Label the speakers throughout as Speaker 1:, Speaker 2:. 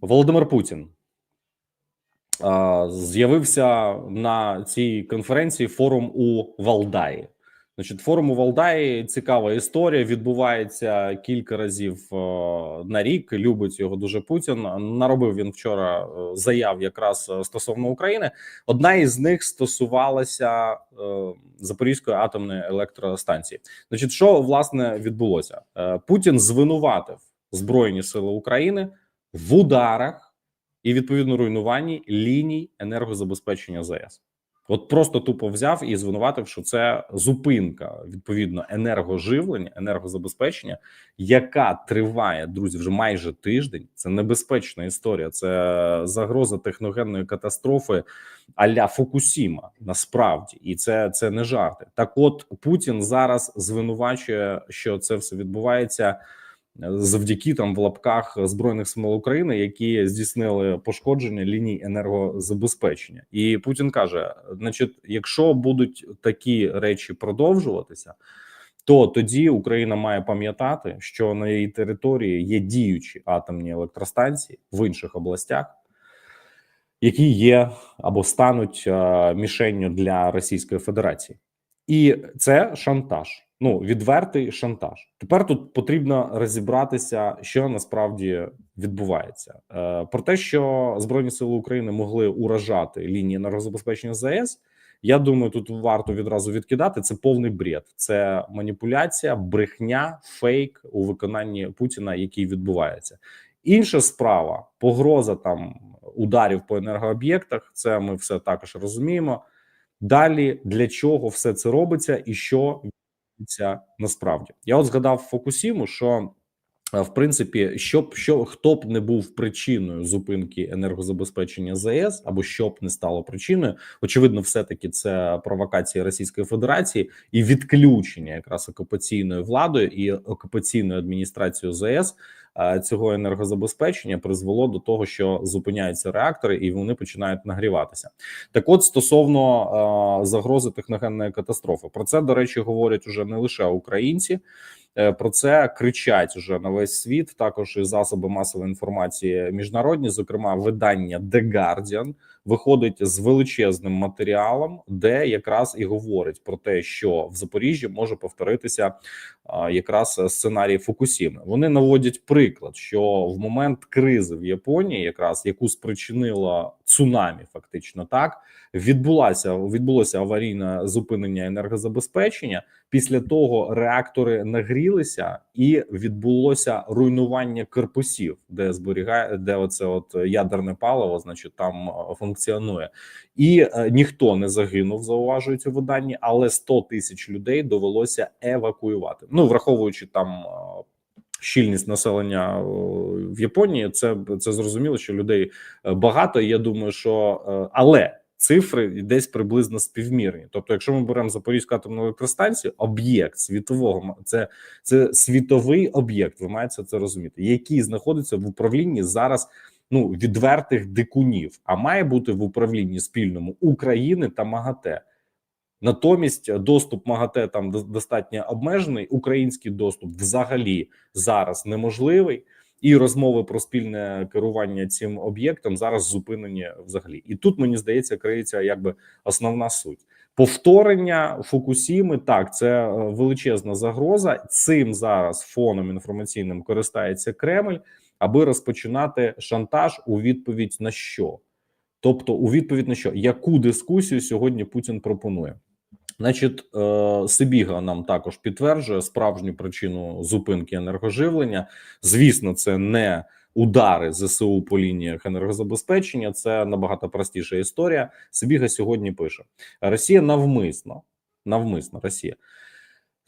Speaker 1: Володимир Путін з'явився на цій конференції форум у Валдаї. Значить, форум у Валдаї цікава історія. Відбувається кілька разів е, на рік. Любить його дуже Путін. Наробив він вчора е, заяв якраз е, стосовно України. Одна із них стосувалася Запорізької атомної електростанції. Значить, що власне відбулося? Путін звинуватив Збройні Сили України в ударах і відповідно руйнуванні ліній енергозабезпечення ЗАЕС. От просто тупо взяв і звинуватив, що це зупинка відповідно енергоживлення, енергозабезпечення, яка триває друзі вже майже тиждень. Це небезпечна історія. Це загроза техногенної катастрофи аля Фукусіма. Насправді, і це це не жарти. Так, от Путін зараз звинувачує, що це все відбувається завдяки там в лапках збройних сил України, які здійснили пошкодження ліній енергозабезпечення, і Путін каже: значить, якщо будуть такі речі продовжуватися. То тоді Україна має пам'ятати, що на її території є діючі атомні електростанції в інших областях, які є або стануть мішенню для Російської Федерації, і це шантаж ну відвертий шантаж. Тепер тут потрібно розібратися, що насправді відбувається. Е, Про те, що збройні сили України могли уражати лінії енергозабезпечення ЗАЕС. Я думаю, тут варто відразу відкидати це повний бред, це маніпуляція, брехня, фейк у виконанні Путіна, який відбувається. Інша справа погроза там ударів по енергооб'єктах. Це ми все також розуміємо. Далі для чого все це робиться, і що відбувається насправді. Я от згадав Фокусіму, що е, в принципі, щоб що хто б не був причиною зупинки енергозабезпечення ЗС, або що б не стало причиною, очевидно, все таки це провокація Російської Федерації і відключення якраз окупаційною владою і окупаційною адміністрацією Е, цього енергозабезпечення призвело до того, що зупиняються реактори і вони починають нагріватися. Так, от стосовно е, загрози техногенної катастрофи, про це до речі говорять уже не лише українці. Е, про це кричать уже на весь світ. Також і засоби масової інформації міжнародні, зокрема видання The Guardian, виходить з величезним матеріалом, де якраз і говорить про те, що в Запоріжжі може повторитися якраз сценарій Фукусіми. Вони наводять приклад, що в момент кризи в Японії, якраз яку спричинила цунамі, фактично так відбулася відбулося аварійне зупинення енергозабезпечення. Після того реактори нагрілися і відбулося руйнування корпусів, де зберігає, де оце от ядерне паливо, значить, там функціонує, і е, ніхто не загинув, зауважують у виданні, але 100 тисяч людей довелося евакуювати. Ну враховуючи там. Щільність населення в Японії, це це зрозуміло, що людей е, багато. Я думаю, що е, але цифри десь приблизно співмірні. Тобто, якщо ми беремо Запорізьку атомну електростанцію, об'єкт світового це це світовий об'єкт. Ви маєте це розуміти, який знаходиться в управлінні зараз. Ну відвертих дикунів, а має бути в управлінні спільному України та МАГАТЕ. Натомість доступ МАГАТЕ там достатньо обмежений. Український доступ взагалі зараз неможливий і розмови про спільне керування цим об'єктом зараз зупинені взагалі. І тут мені здається, криється якби основна суть. Повторення Фукусіми так, це е, величезна загроза. Цим зараз фоном інформаційним користається Кремль, аби розпочинати шантаж у відповідь на що, тобто у відповідь на що яку дискусію сьогодні Путін пропонує. Значить, е, Сибіга нам також підтверджує справжню причину зупинки енергоживлення. Звісно, це не удари ЗСУ по лініях енергозабезпечення. Це набагато простіша історія. Сибіга сьогодні пише: Росія навмисно, навмисно Росія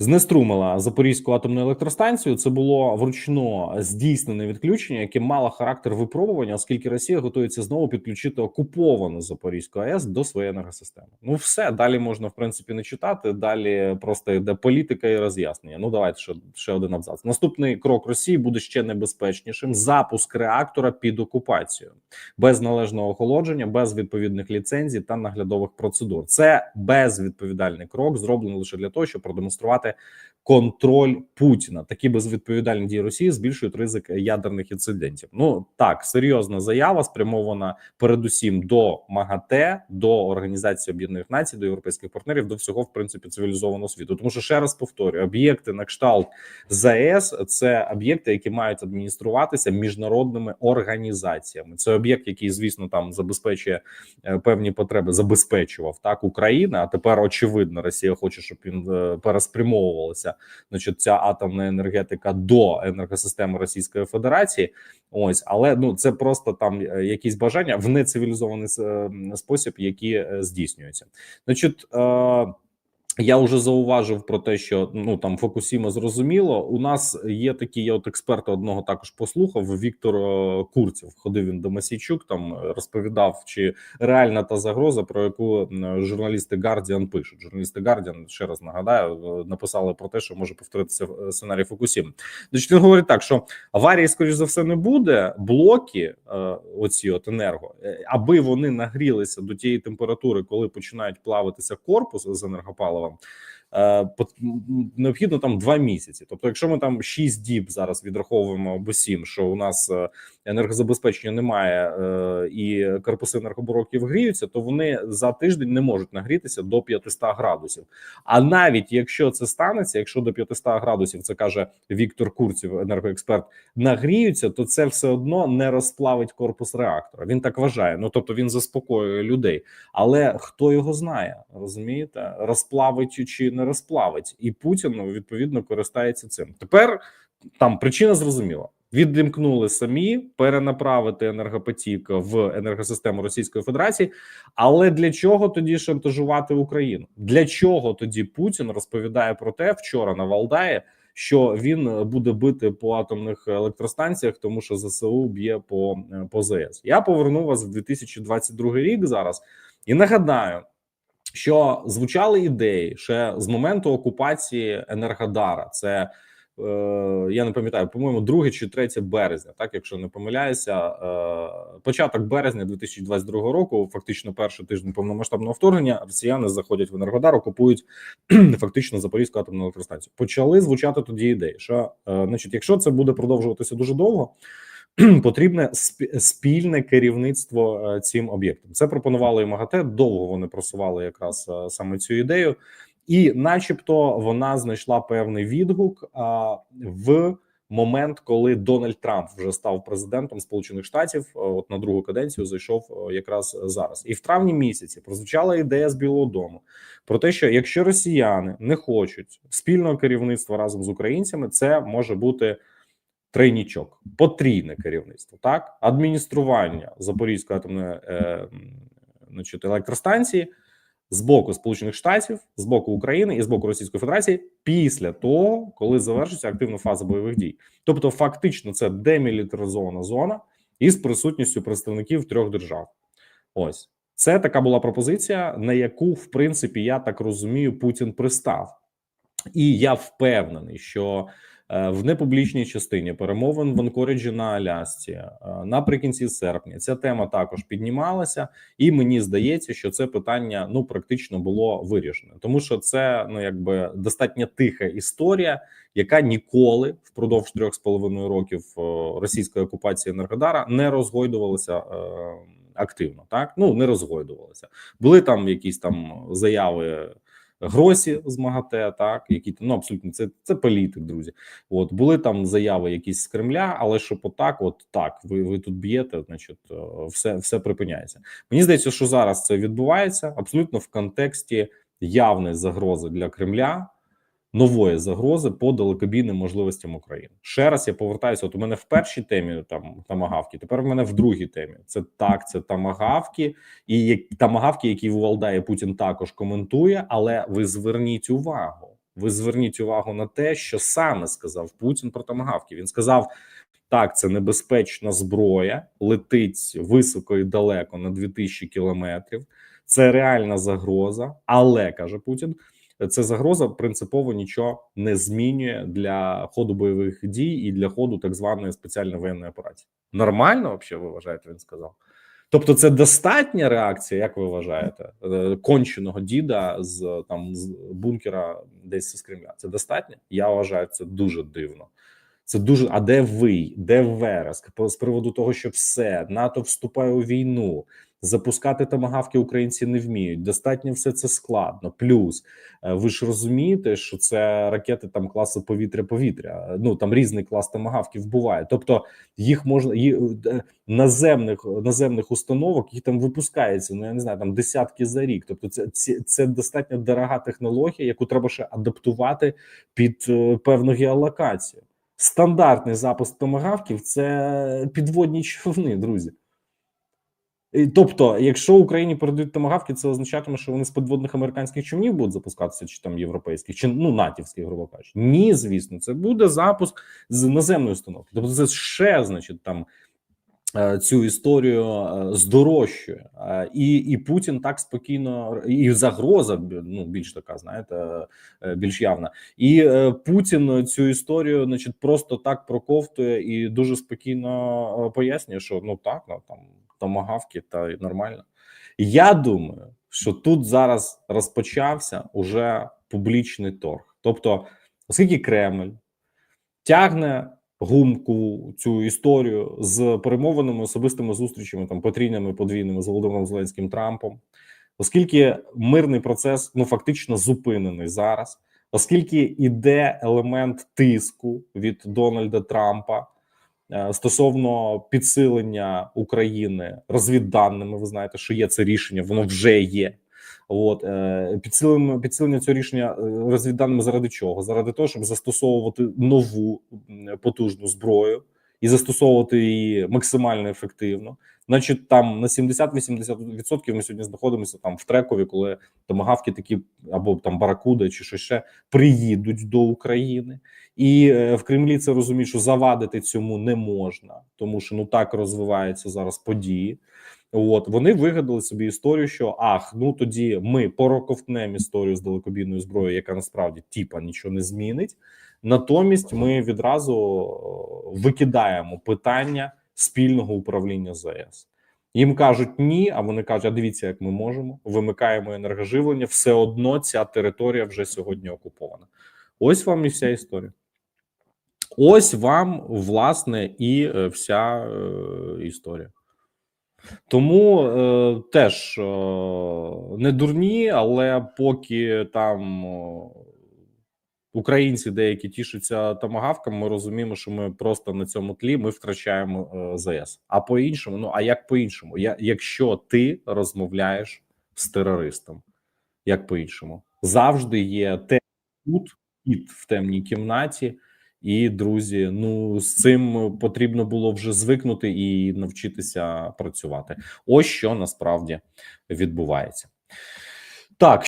Speaker 1: знеструмила Запорізьку атомну електростанцію. Це було вручно здійснене відключення, яке мало характер випробування, оскільки Росія готується знову підключити окуповану Запорізьку АЕС до своєї енергосистеми. Ну все далі можна в принципі не читати. Далі просто йде політика і роз'яснення. Ну давайте ще, ще один абзац. Наступний крок Росії буде ще небезпечнішим: запуск реактора під окупацією без належного охолодження, без відповідних ліцензій та наглядових процедур. Це безвідповідальний крок, зроблений лише для того, щоб продемонструвати parte контроль Путіна. Такі безвідповідальні дії Росії збільшують ризик ядерних інцидентів. Ну так серйозна заява спрямована передусім до МАГАТЕ, до Організації Об'єднаних Націй, до європейських партнерів, до всього в принципі цивілізованого світу. Тому що ще раз повторюю, об'єкти на кшталт ЗАЕС це об'єкти, які мають адмініструватися міжнародними організаціями. Це об'єкт, який звісно там забезпечує е, певні потреби, забезпечував так Україна. А тепер очевидно, Росія хоче, щоб він е, переспрямовувалася. Значить, ця атомна енергетика до енергосистеми Російської Федерації. Ось, але ну це просто там е, якісь бажання в нецивілізований е, спосіб, які е, здійснюються. Значить. Е, я вже зауважив про те, що ну там Фокусіма зрозуміло. У нас є такі, я от експерта одного також послухав. Віктор е, Курців ходив він до Масійчук, там е, розповідав, чи реальна та загроза, про яку журналісти Guardian пишуть. Журналісти Guardian, ще раз нагадаю, е, написали про те, що може повторитися е, сценарій Фокусіма. Значить, він говорить так, що аварії, скоріш за все, не буде. Блоки, е, оці от енерго, е, аби вони нагрілися до тієї температури, коли починають плавитися корпус з енергопаливом. them. Необхідно там два місяці. Тобто, якщо ми там 6 діб зараз відраховуємо або 7, що у нас е, енергозабезпечення немає е, і корпуси енергоблоків гріються, то вони за тиждень не можуть нагрітися до 500 градусів. А навіть якщо це станеться, якщо до 500 градусів, це каже Віктор Курців, енергоексперт, нагріються, то це все одно не розплавить корпус реактора. Він так вважає. Ну тобто він заспокоює людей. Але хто його знає, розумієте, розплавить чи не розплавить, і Путін ну, відповідно користається цим. Тепер там причина зрозуміла. Відімкнули самі перенаправити енергопотік в енергосистему Російської Федерації. Але для чого тоді шантажувати Україну? Для чого тоді Путін розповідає про те вчора на Валдаї, що він буде бити по атомних електростанціях, тому що ЗСУ б'є по, по ЗС. Я поверну вас в 2022 рік зараз і нагадаю, що звучали ідеї ще з моменту окупації Енергодара. Це е, я не пам'ятаю, по-моєму, 2 чи 3 березня, так якщо не помиляюся, е, початок березня 2022 року, фактично перший тиждень повномасштабного вторгнення, росіяни заходять в Енергодар, окупують фактично Запорізьку атомну електростанцію. Почали звучати тоді ідеї, що е, значить, якщо це буде продовжуватися дуже довго. Потрібне сп- спільне керівництво е, цим об'єктом. Це пропонували і МАГАТЕ. Довго вони просували якраз е, саме цю ідею, і, начебто, вона знайшла певний відгук в момент, коли Дональд Трамп вже став президентом Сполучених Штатів. е, От на другу каденцію зайшов якраз зараз, і в травні місяці прозвучала ідея з Білого Дому про те, що якщо росіяни не хочуть спільного керівництва разом з українцями, це може бути тройнічок, потрійне керівництво, так адміністрування Запорізької атомної е, значить, електростанції з боку Сполучених Штатів, з боку України і з боку Російської Федерації після того, коли завершиться активна фаза бойових дій. Тобто, фактично, це демілітаризована зона із присутністю представників трьох держав. Ось це така була пропозиція, на яку, в принципі, я так розумію, Путін пристав. І я впевнений, що в непублічній частині перемовин в Анкориджі на Алясці е, наприкінці серпня ця тема також піднімалася, і мені здається, що це питання ну практично було вирішено, тому що це ну якби достатньо тиха історія, яка ніколи впродовж трьох з половиною років е, російської окупації Енергодара не розгойдувалася. е, Активно так ну не розгойдувалися. Були там якісь там заяви Гросі з МАГАТЕ, так які ну абсолютно це це політик, друзі. От були там заяви якісь з Кремля, але щоб отак, от так, ви ви тут б'єте, значить, е, все, все припиняється. Мені здається, що зараз це відбувається абсолютно в контексті явної загрози для Кремля. Нової загрози по далекобійним можливостям України. Ще раз я повертаюся. От у мене в першій темі там тамагавки. Тепер в мене в другій темі. Це так, це тамагавки, і як тамагавки, які Валдає Путін також коментує. Але ви зверніть увагу. Ви зверніть увагу на те, що саме сказав Путін про тамагавки. Він сказав: так, це небезпечна зброя, летить високо і далеко на 2000 кілометрів. Це реальна загроза, але каже Путін. Це загроза принципово нічого не змінює для ходу бойових дій і для ходу так званої спеціальної воєнної операції. Нормально, взагалі, ви вважаєте, він сказав. Тобто, це достатня реакція, як ви вважаєте, е, конченого діда з там з бункера десь з Кремля? Це достатньо? Я вважаю, це дуже дивно. Це дуже. А де ви? Де Вереск? По- з приводу того, що все НАТО вступає у війну, запускати тамагавки українці не вміють. Достатньо все це складно. Плюс е, ви ж розумієте, що це ракети там класу повітря-повітря. Ну там різний клас тамагавків буває. Тобто їх можна ї- е, наземних наземних установок, які там випускаються. Ну я не знаю, там десятки за рік. Тобто, це це, це достатньо дорога технологія, яку треба ще адаптувати під е, певну геолокацію. Стандартний запуск томагавків це підводні човни, друзі. І, Тобто, якщо Україні передають томагавки, це означатиме, що вони з підводних американських човнів будуть запускатися, чи там європейських, чи ну натівських, грубо кажучи. Ні, звісно, це буде запуск з наземної установки. Тобто, це ще значить там цю історію е, здорожчує, Е, і, і Путін так спокійно і загроза ну більш така, знаєте, е, більш явна. І е, Путін цю історію, значить, просто так проковтує і дуже спокійно е, пояснює, що ну так, ну там томагавки та й нормально. Я думаю, що тут зараз розпочався уже публічний торг. Тобто, оскільки Кремль тягне гумку цю історію з перемовинами, особистими зустрічами, там потрійними, подвійними з Володимиром Зеленським Трампом, оскільки мирний процес ну фактично зупинений зараз, оскільки іде елемент тиску від Дональда Трампа е, стосовно підсилення України розвідданими, ви знаєте, що є це рішення, воно вже є. От е, підсилення підсилення цього рішення е, розвідданими заради чого? Заради того, щоб застосовувати нову потужну зброю і застосовувати її максимально ефективно. Значить, там на 70-80% ми сьогодні знаходимося там в трекові, коли томагавки такі або там баракуда чи що ще приїдуть до України, і е, в Кремлі це розуміють, що завадити цьому не можна, тому що ну так розвиваються зараз події. От вони вигадали собі історію, що ах, ну тоді ми пороковтнемо історію з далекобійною зброєю, яка насправді тіпа нічого не змінить. Натомість ми відразу викидаємо питання спільного управління ЗАЕС. Їм кажуть ні, а вони кажуть: а дивіться, як ми можемо. Вимикаємо енергоживлення. Все одно ця територія вже сьогодні окупована. Ось вам і вся історія. Ось вам, власне, і е, вся е, історія. Тому е, теж е, не дурні, але поки там е, українці деякі тішаться томагавками, ми розуміємо, що ми просто на цьому тлі ми втрачаємо е, ЗС. А по-іншому, ну а як по-іншому? Я, якщо ти розмовляєш з терористом, як по-іншому, завжди є те тут, в темній кімнаті. І друзі, ну з цим потрібно було вже звикнути і навчитися працювати. Ось що насправді відбувається. Так.